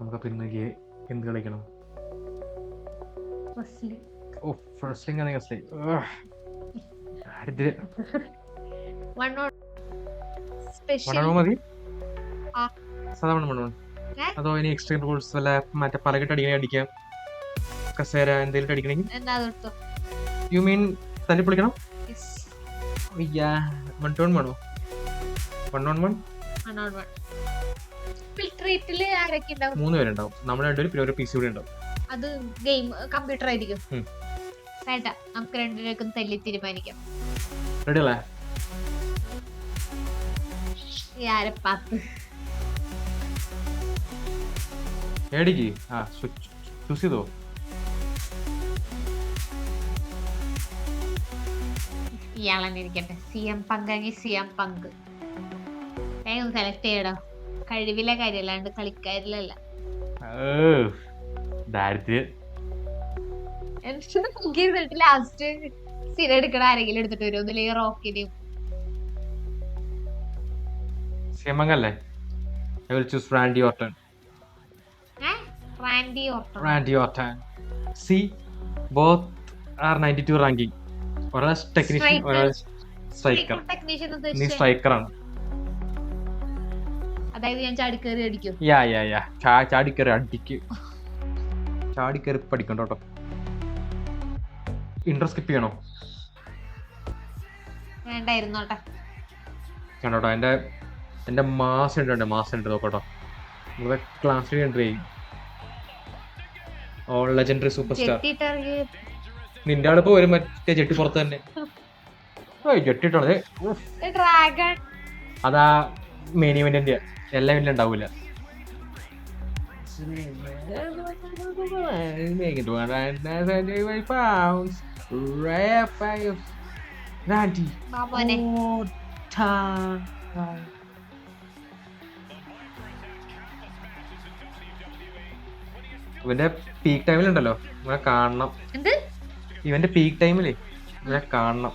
നമുക്കപ്പോൾ പിന്നെ ഗെ- എന്ത് കളിക്കണം? ഓ ഫസ്റ്റ് ആണ് ഗസ്ലിംഗ് ദാരിദ്ര്യം. മതി. സാധാരണ മണോ ഏ? അതോ ഇനി എക്സ്ട്രീം റൂൾസ് വല്ല മറ്റേ പലകിട്ട് അടിക്കണേ അടിക്കാം. കസേര എന്തെങ്കിലും അടിക്കണെങ്കിൽ യു മീൻ തല്ലി പൊളിക്കണം? വൺ ടു വൺ വേണോ? വൺ വൺ വൺ ഫിൽട്രേറ്റിൽ ആരൊക്കെ ഉണ്ടാവും? മൂന്ന് പേരുണ്ടാവും. നമ്മൾ രണ്ടുപേരും പിന്നെ ഒരു പി സി കൂടി ഉണ്ടാവും. അത് ഗെയിം കമ്പ്യൂട്ടർ ആയിരിക്കും. ഉം. വേണ്ട നമുക്ക് രണ്ടുപേർക്കും തല്ലി തീരുമാനിക്കാം. റെഡി അല്ലേ ആരപ്പാത്ത്. ഏടിക്ക്? ആ ചൂസ് ചെയ്തോ? ഇയാളെന്നെ ഇരിക്കട്ടെ. സി എം പങ്കെങ്കിൽ സി എം പങ്ക്. വേഗം സെലക്ട് ചെയ്യടോ. കഴിവിലെ കാര്യമല്ലാണ്ട് കളിക്കാരിലല്ല ഏ, ദാരിദ്ര്യം. ലാസ്റ്റ് സ്ഥിരം എടുക്കണ ആരെങ്കിലും എടുത്തിട്ട് വരും? ഒന്നില്ലെങ്കിൽ റോക്കിനെയും സിയമംഗല്ലേ I will choose Randy Orton uh Randy Orton Randy Orton see both are ninety two ranking ഒരാൾ ടെക്നീഷ്യൻ. ഒരാൾ സ്ട്രൈക്കർ ടെക്നീഷ്യൻ നീ സ്ട്രൈക്കറാണ് അതായത് ഞാൻ ചാടിക്കേറി അടിക്കും. യാ യാ യാ. ചാടിക്കറി അടിക്ക്. ചാടിക്കറി പഠിക്കണ്ട കേട്ടോ. ഇൻട്രോ സ്കിപ്പ് ചെയ്യണോ? വേണ്ടായിരുന്നോട്ടെ കണ്ടോട്ടോ എന്റെ എന്റെ മാസം ഉണ്ട് മാസം ഉണ്ട്. നോക്കട്ടോ. നമ്മുടെ ക്ലാസ്സിൽ എൻട്രി ചെയ്യും. ഓൾ ലെജൻഡറി സൂപ്പർ സ്റ്റാർ നിന്റെ ആളിപ്പോ വരും മറ്റേ ജെട്ടി പുറത്ത് തന്നെ. ജെട്ടിട്ടാണ് ഡ്രാഗൺ അതാ മെയിൻ ഇവന്റിന്റെ എല്ലാ ഇവന്റിലും ഉണ്ടാവൂല. മാമോനെ. ഇവന്റെ പീക്ക് ടൈമിലുണ്ടല്ലോ ഇവനെ കാണണം. ഇവന്റെ പീക്ക് ടൈമിലേ ഇവനെ കാണണം.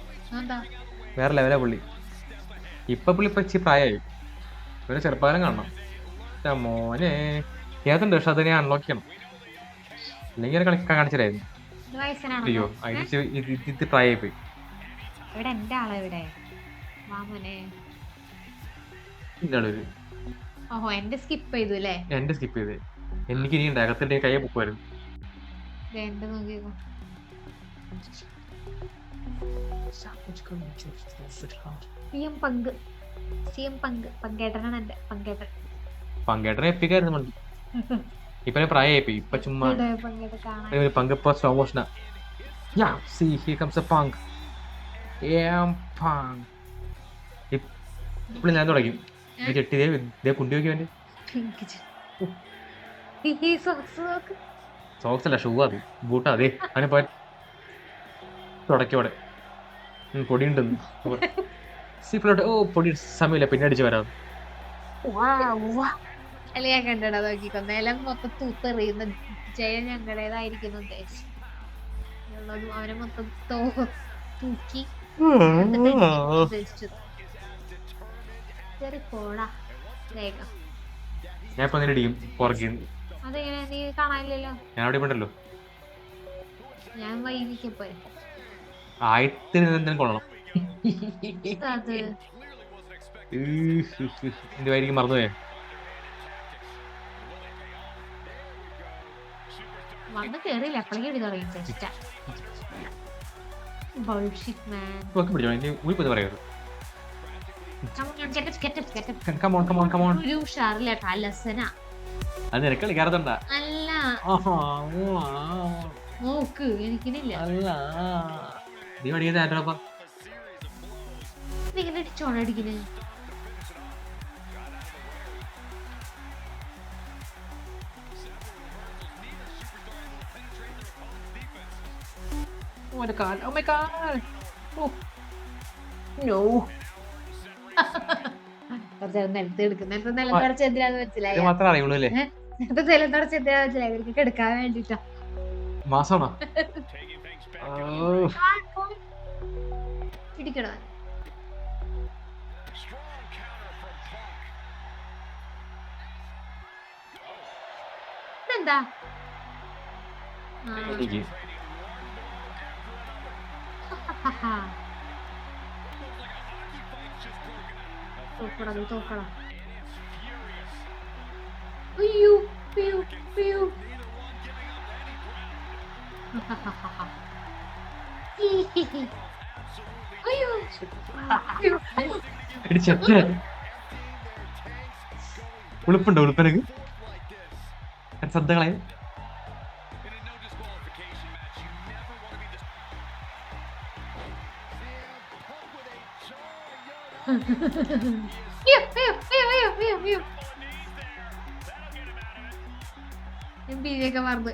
വേറെ ലെവലാ പുള്ളി. ഇപ്പൊ പുള്ളി ഇപ്പൊ ഇച്ചിരി പ്രായമായി ഇവരെ ചെറുപ്പകാലം കാണണം. മോനെ. ഏതുണ്ട് പക്ഷെ അതിനെ അൺലോക്ക് ചെയ്യണം. അല്ലെങ്കിൽ അത് കളി വയസ്സനാണോ? അയ്യോ അതിന് ട്രൈ ഇത് ഇത് ഇത് പോയി. ഇവിടെ എന്റെ ആളെ ഇവിടെ മാമോനെ ഇതിന്റെ ഓഹോ എന്റെ സ്കിപ്പ് ചെയ്തു അല്ലേ? എന്റെ സ്കിപ്പ് ചെയ്തേ. എനിക്ക് ഇനി ഉണ്ട് കൈ പൊക്കുമായിരുന്നു. എന്റെ എം പങ്ക്. സി എം പങ്ക് പങ്കേട്ടനാണ് എന്റെ പങ്കേട്ടൻ. പങ്കേട്ടനെ എപ്പിക്കായിരുന്നു മണ്ടി. ഇപ്പൊ പ്രായമായി പോയി ഇപ്പൊ ചുമ്മാ ഇവിടെ പങ്കേട്ടൻ കാണാൻ. ഒരു പങ്ക് ഇപ്പൊ slow മോഷനാ yeah see he comes a punk. ഏം പങ്ക്. ഇപ്പോൾ ഞാൻ തുടങ്ങി. ഞാൻ ചെട്ടി ദേ ദേ കുണ്ടി നോക്കി വേണ്ടി പിങ്ക് ചെ- ഈ socks നോക്ക്. സോക്സ് അല്ല ഷൂ അത്. ബൂട്ടാ അതെ അവനെ പോയ തുടക്കോടെ പൊടി ഉണ്ടെന്ന് ഓ പൊടി സമയമില്ല പിന്നെ അടിച്ച് വരാം. അല്ല ഞാൻ കണ്ടടാ നോക്കിക്കോ. നിലം മൊത്തം തൂത്തെറിയുന്ന ജയം ഞങ്ങളുടേതായിരിക്കും ഉദ്ദേശിച്ചു ഉള്ളതും അവനെ മൊത്തം തൂക്കി പോടാ വേഗം. ഞാൻ ഇപ്പൊ അങ്ങനെ അടിക്കും പുറകിൽ അതെങ്ങനെ? നീ കാണാനില്ലല്ലോ? ഞാൻ അവിടെ ഉണ്ടല്ലോ ഞാൻ ആയിരത്തിന് എന്തെങ്കിലും കൊള്ളണം. വൈരിക്ക് മറന്നുപോയേ? വന്ന് കേറിയില്ല. അപ്പളേക്കും ചെസ്റ്റ ബൾഷിറ്റ് മാൻ നോക്കി പിടിച്ചോ. ഇനി പറയരുത് അത് നിനക്ക് അല്ല. നോക്ക് എനിക്കിനില്ല. അല്ല. നീ ആരോപ്പ ഇങ്ങനെ അടിച്ചോണടിക്കണ് Oh my god, oh my god. Oh. No. കുറച്ച് നിലത്ത് എടുക്കുന്ന നേരത്തെ എന്താ? തോക്കടാ നീ തോക്കടാ. അയ്യോ അയ്യോ അയ്യോ ഉളുപ്പുണ്ടോ ഉളുപ്പനക്ക്? ശ്രദ്ധകളെ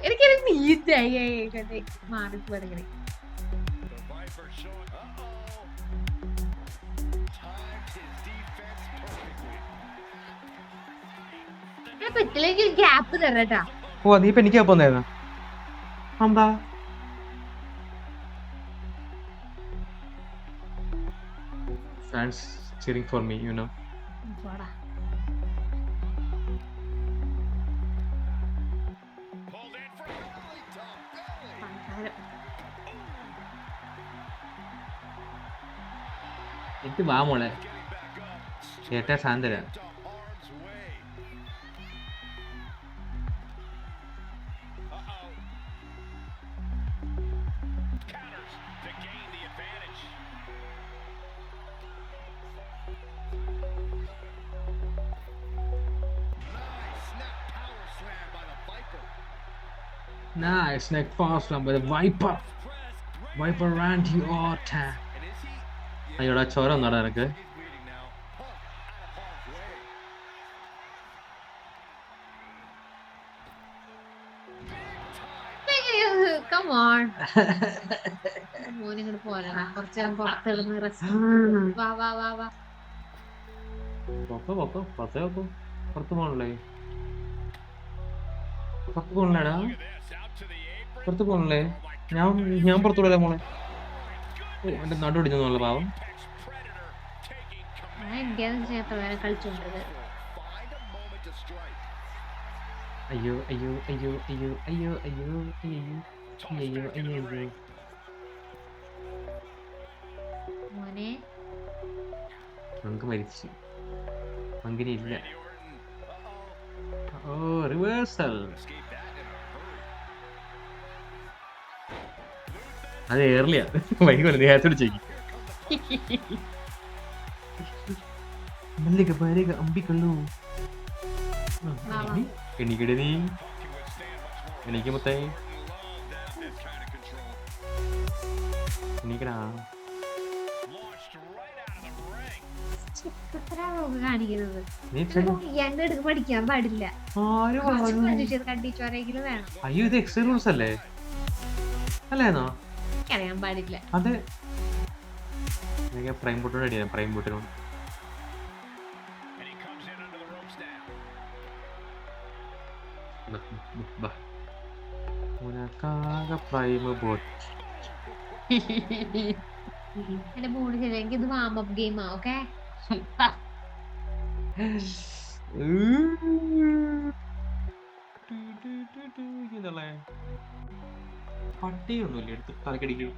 എനിക്ക് നീറ്റായി മാറി പോലെങ്ങനെ പറ്റില്ലെങ്കിൽ ഗ്യാപ്പ് തരട്ടാ ഓ നീ ഇപ്പൊ എനിക്ക് പോന്നേതാ അമ്പാ. Fans cheering for me you know. എനിക്ക് വാ മോളെ. ചേട്ടാ സാന്തര Next, next, fast run by the Viper. Viper ran to your tap. അയ്യോടാ ചോരം നടാ എനക്ക് മോനിങ്ങോട്ട് പോരാ. കുറച്ച് പുറത്തിളന്ന് റെസ്റ്റ് വാ വാ വാ വാ. പൊക്കോ പൊക്കോ. പത്തേ പൊക്കോ. പുറത്ത് പോകണല്ലേ പുറത്ത് പോകണല്ലേടാ പുറത്ത് പോകണല്ലേ ഞാൻ ഞാൻ പുറത്തുവിടല്ലേ മോളെ. ഓ എന്റെ നടു പിടിച്ചെന്നുള്ള പാവം. അയ്യോ അയ്യോ അയ്യോ അയ്യോ അയ്യോ അയ്യോ അയ്യോ അയ്യോ അയ്യോ അയ്യോ. മോനെ. നമുക്ക് മരിച്ചു. അങ്ങനെ ഇല്ല ഓ റിവേഴ്സൽ അത് ഏർലിയാ വൈകുമല്ലോ ദേഹത്തോട് ചെയ്യും മല്ലിക ഭാര്യ അമ്പിക്കള്ളു. എണീക്കടി നീ. എണീക്ക മുത്തേ. എണീക്കടാ. പഠിക്കാൻ പാടില്ല. അയ്യോ ഇത് എക്സ്പീരിയൻസ് അല്ലേ? അല്ലേന്നോ എനിക്കറിയാൻ പാടില്ല. അത് പ്രൈം ബൂട്ടിനോട് അടിയാ പ്രൈം ബൂട്ടിനോട് ഉനക്കാകെ പ്രൈം ബോട്ട് എന്റെ ബോർഡ് ശരി ഇത് വാം അപ്പ് ഗെയിം ആ ഓക്കെ പട്ടിയൊന്നുമില്ല എടുത്ത് തലക്കടിക്കും.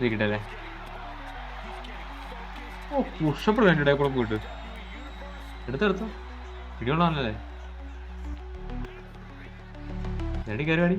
ഇരിക്കട്ടെ ഓ പോയിട്ട്? എടുത്തെടുത്തു പിടികൊള്ളാണല്ലേ എടി കയറി വാടി.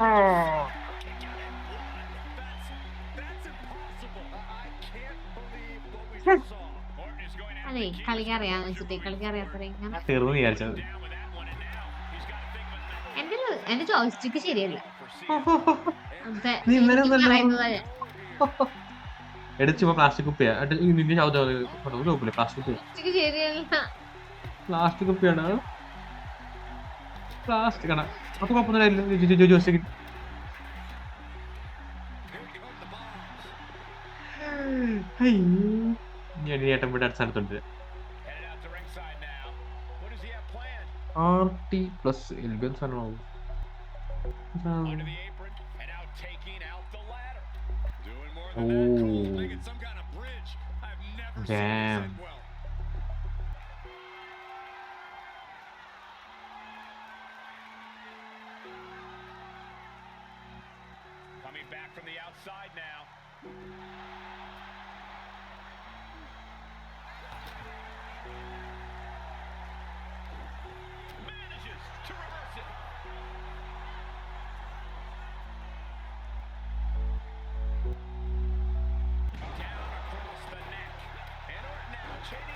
Oh. അതെ കളിക്കറിയാന്ന് വെച്ചിട്ട് കളിക്കറിയാത്തത് ഇങ്ങനെ. തീർന്നു വിചാരിച്ചത്. എന്റെ എന്റെ ചോയ്സ്റ്റിക്ക് ശരിയല്ല. എടുത്തിപ്പോ പ്ലാസ്റ്റിക് കുപ്പിയാ നിന്റെ ശബ്ദം കുഴപ്പമില്ല പ്ലാസ്റ്റിക് കുപ്പിയാ ശരിയല്ല. പ്ലാസ്റ്റിക് കുപ്പിയാണ് പ്ലാസ്റ്റിക് ആണ്. അപ്പൊ കുഴപ്പമൊന്നുമില്ല ജോസിക്ക് ഞാൻ ഏട്ടൻ വീട് അടുത്ത സ്ഥലത്തുണ്ട് Headed out to ringside now. What does he have planned? R T plus എൽബിയൻ സാധനമാണോ Under the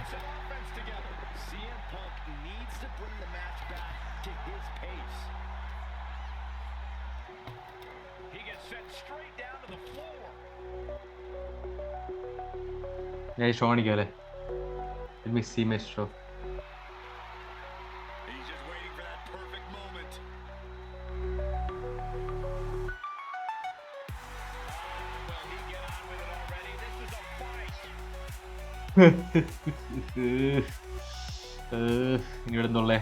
keeps an offense together. CM Punk needs to bring the match back to his pace. He gets sent straight down to the floor. Yeah, he's trying to get it. Let me see Mr. stroke. ഇനി വരുന്നുള്ളേ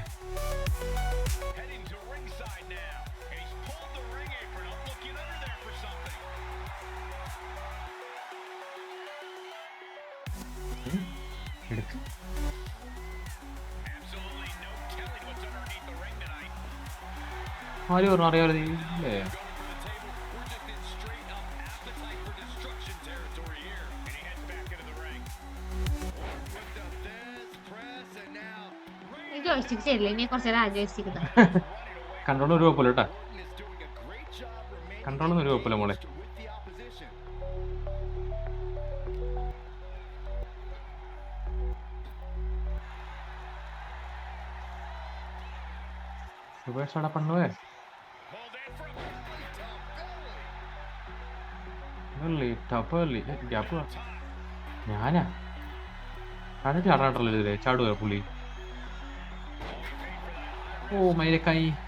hmm? ആര് പറഞ്ഞു അറിയാമല്ലോ ഈ joystick ശരിയല്ല ഇനി കുറച്ച് നേരം ആ away. കൺട്രോൾ ഒരു കുഴപ്പമില്ല കേട്ടാ ഒന്നും ഒരു കുഴപ്പമില്ല മോളെ. സുബേഷ് അവിടെ പണ്ണുവേ Pulled in for a belly to belly. അല്ലേ ടപ്പല്ലേ ഗ്യാപ്പ് ഞാനാ അത് ചാടാട്ടല്ലോ ഇതിലെ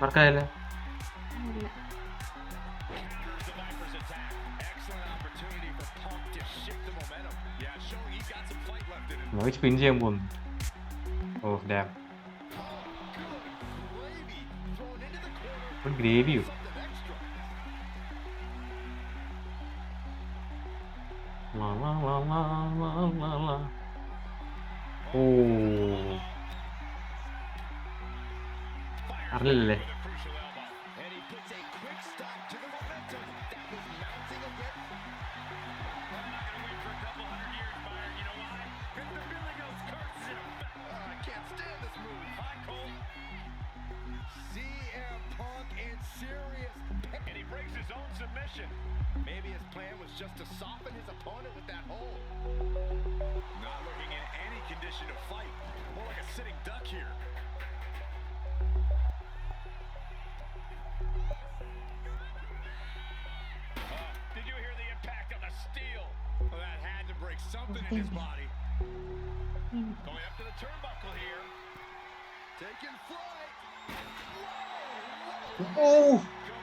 him. മോഹി സ്പിൻ ചെയ്യാൻ പോകുന്നു ഓ ഡാം ഗ്രേവിയോ submission. Maybe his plan was just to soften his opponent with that hold. Not looking in any condition to fight. More like a sitting duck here. Did you hear the impact of the steel? Well, that had to break something in his body. Going up to the turnbuckle here. Taking flight. Oh Completely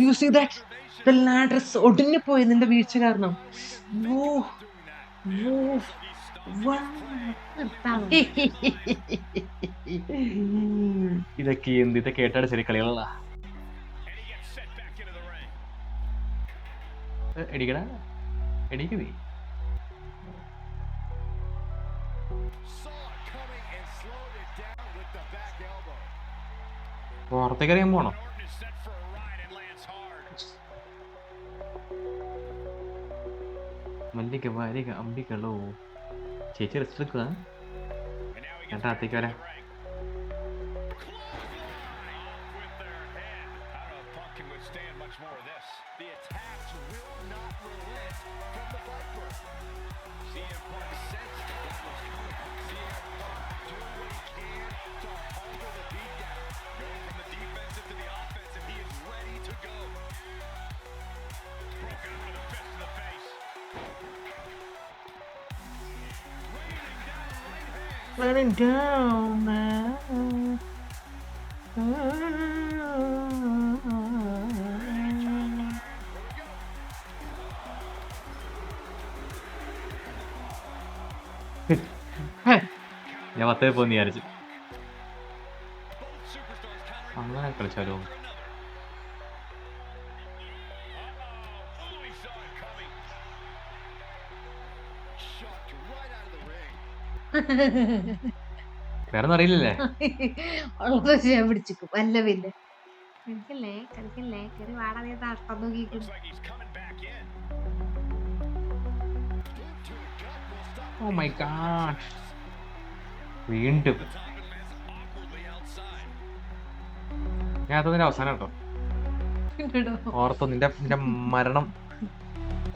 you see that the ladders ഒടിഞ്ഞു പോയി നിന്റെ വീഴ്ച കാരണം. ഇതൊക്കെ എന്ത്? ഇതൊക്കെ കേട്ടാട് ശരി കളികളല്ല എടിക്കടാ എടിക്കുന്നേ പുറത്തേക്ക് അറിയാൻ പോണോ. മല്ലിക വാരിക അമ്പികളോ. ചേച്ചി റെസ്റ്റ് എടുക്കുക ഞാൻ താത്തേക്ക് വരാം. Raining down right hand. ഞാൻ പത്തേ പോന്ന് വിചാരിച്ചു Both superstars countering അങ്ങനെ കളിച്ചാലോ Uh-oh. Oh, വേറെ അറിയില്ലല്ലേ? ഞാൻ പിടിച്ചിക്കും. പിന്നെ. കളിക്കല്ലേ? കളിക്കല്ലേ? കയറി നോക്കിക്കും. ഓ മൈ ഗാഡ് വീണ്ടും. ഞാൻ അവസാനം കേട്ടോ. ഓർത്തോ നിന്റെ നിന്റെ മരണം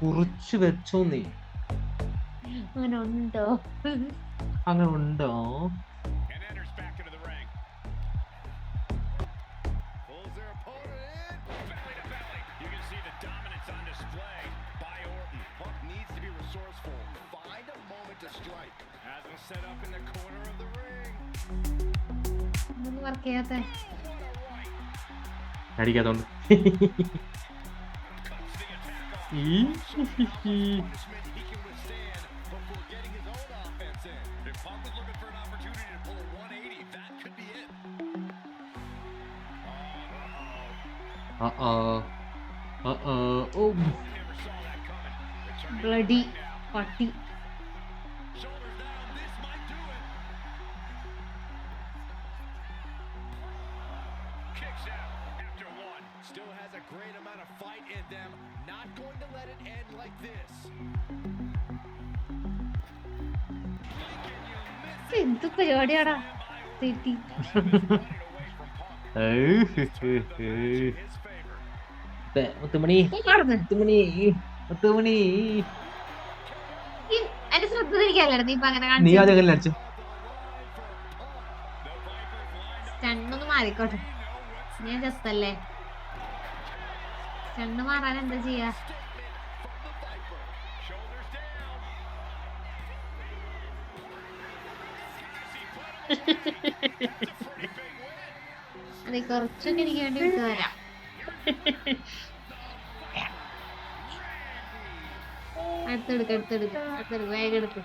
കുറിച്ചു വെച്ചോ നീ അങ്ങനെ ഉണ്ടോ അങ്ങനെ ഉണ്ടോ And enters like this. എന്ത് പരിപാടിയാടാ തെറ്റി ഈ എന്റെ ശ്രദ്ധ തിരിക്കാല്ലായിരുന്നു നീ ഇപ്പൊ അങ്ങനെ നീ കാണിച്ചു? ആദ്യം അടിച്ചു? സ്റ്റണ്ണൊന്ന് മാറിക്കോട്ടെ. ഞാൻ ജസ്റ്റ് അല്ലേ? സ്റ്റണ്ണ് മാറാൻ എന്താ ചെയ്യാ? അതെ കുറച്ചൊക്കെ എനിക്ക് വേണ്ടി വിട്ടു തരാം അടുത്തെടുക്ക് അടുത്തെടുക്ക് അടുത്തെടുക്ക് വേഗം എടുക്ക്.